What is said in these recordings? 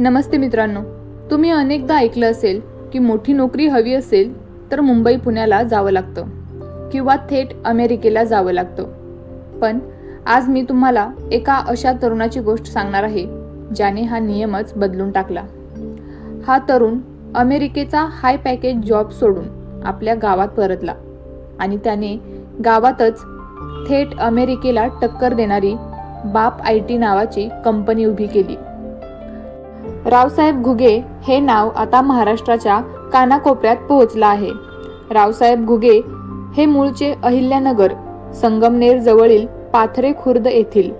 नमस्ते मित्रांनो. तुम्ही अनेकदा ऐकलं असेल की मोठी नोकरी हवी असेल तर मुंबई पुण्याला जावं लागतं किंवा थेट अमेरिकेला जावं लागतं. पण आज मी तुम्हाला एका अशा तरुणाची गोष्ट सांगणार आहे ज्याने हा नियमच बदलून टाकला. हा तरुण अमेरिकेचा हाय पॅकेज जॉब सोडून आपल्या गावात परतला आणि त्याने गावातच थेट अमेरिकेला टक्कर देणारी बाप आय टी नावाची कंपनी उभी केली. रावसाहेब घुगे हे नाव आता महाराष्ट्राच्या कानाकोपऱ्यात पोहोचलं आहे. रावसाहेब घुगे हे मूळचे अहिल्यानगर संगमनेर जवळील पाथरे खुर्द येथील.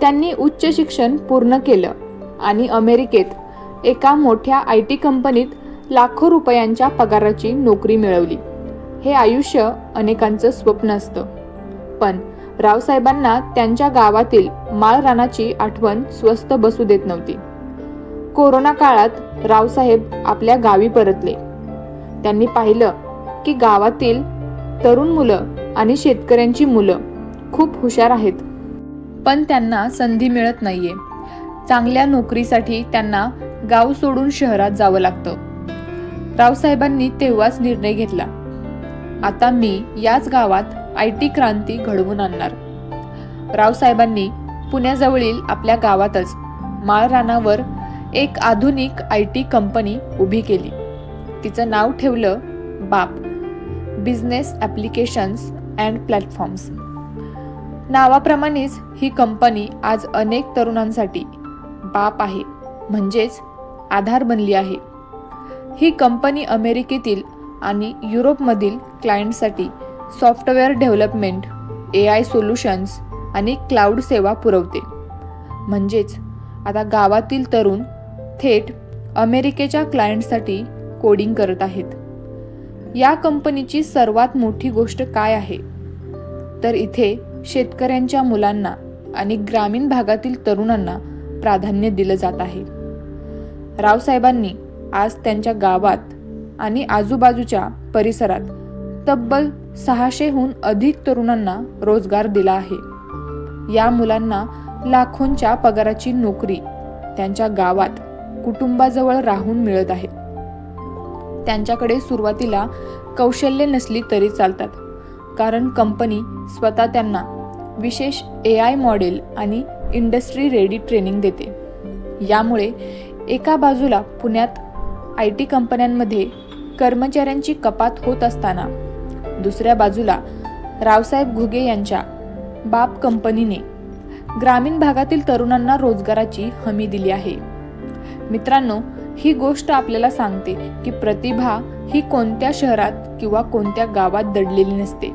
त्यांनी उच्च शिक्षण पूर्ण केलं आणि अमेरिकेत एका मोठ्या आय टी कंपनीत लाखो रुपयांच्या पगाराची नोकरी मिळवली. हे आयुष्य अनेकांचं स्वप्न असतं. पण रावसाहेबांना त्यांच्या गावातील माळरानाची आठवण स्वस्त बसू देत नव्हती. कोरोना काळात रावसाहेब आपल्या गावी परतले. त्यांनी पाहिलं की गावातील तरुण मुलं आणि शेतकऱ्यांची मुलं खूप हुशार आहेत. पण त्यांना संधी मिळत नाहीये. चांगल्या नोकरीसाठी त्यांना गाव सोडून शहरात जावं लागतं. रावसाहेबांनी तेव्हाच निर्णय घेतला. आता मी याच गावात आय टी क्रांती घडवून आणणार. रावसाहेबांनी पुण्याजवळील आपल्या गावातच माळरानावर एक आधुनिक आय टी कंपनी उभी केली. तिचं नाव ठेवलं बाप. बिझनेस ॲप्लिकेशन्स अँड प्लॅटफॉर्म्स नावाप्रमाणेच ही कंपनी आज अनेक तरुणांसाठी बाप आहे म्हणजेच आधार बनली आहे. ही कंपनी अमेरिकेतील आणि युरोपमधील क्लायंटसाठी software development A I solutions आणि क्लाउड सेवा पुरवते. म्हणजेच आता गावातील तरुण थेट अमेरिकेच्या क्लायंटसाठी कोडिंग करत आहेत. या कंपनीची सर्वात मोठी गोष्ट काय आहे? तर इथे शेतकऱ्यांच्या मुलांना आणि ग्रामीण भागातील तरुणांना प्राधान्य दिलं जात आहे. रावसाहेबांनी आज त्यांच्या गावात आणि आजूबाजूच्या परिसरात तब्बल सहाशेहून अधिक तरुणांना रोजगार दिला आहे. या मुलांना लाखोंच्या पगाराची नोकरी त्यांच्या गावात कुटुंबाजवळ राहून मिळत आहे. त्यांच्याकडे सुरुवातीला कौशल्य नसली तरी चालतात. कारण कंपनी स्वतः त्यांना विशेष ए आय मॉडेल आणि इंडस्ट्री रेडी ट्रेनिंग देते. यामुळे एका बाजूला पुण्यात आय टी कंपन्यांमध्ये कर्मचाऱ्यांची कपात होत असताना दुसऱ्या बाजूला रावसाहेब घुगे यांच्या बाप कंपनीने ग्रामीण भागातील तरुणांना रोजगाराची हमी दिली आहे. मित्रांनो ही गोष्ट आपल्याला सांगते की प्रतिभा ही कोणत्या शहरात किंवा कोणत्या गावात दडलेली नसते.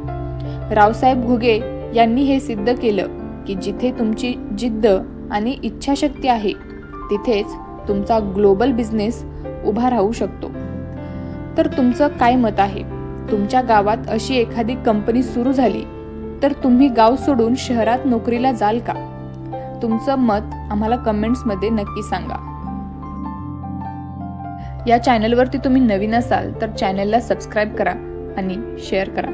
रावसाहेब घुगे यांनी हे सिद्ध केलं की जिथे तुमची जिद्द आणि इच्छाशक्ती आहे तिथेच तुमचा ग्लोबल बिझनेस उभा राहू शकतो. तर तुमचं काय मत आहे? तुमच्या गावात अशी एखादी कंपनी सुरू झाली तर तुम्ही गाव सोडून शहरात नोकरीला जाल का? तुमचं मत आम्हाला कमेंट्समध्ये नक्की सांगा. या चॅनलवरती तुम्ही नवीन असाल तर चॅनलला सबस्क्राईब करा आणि शेअर करा.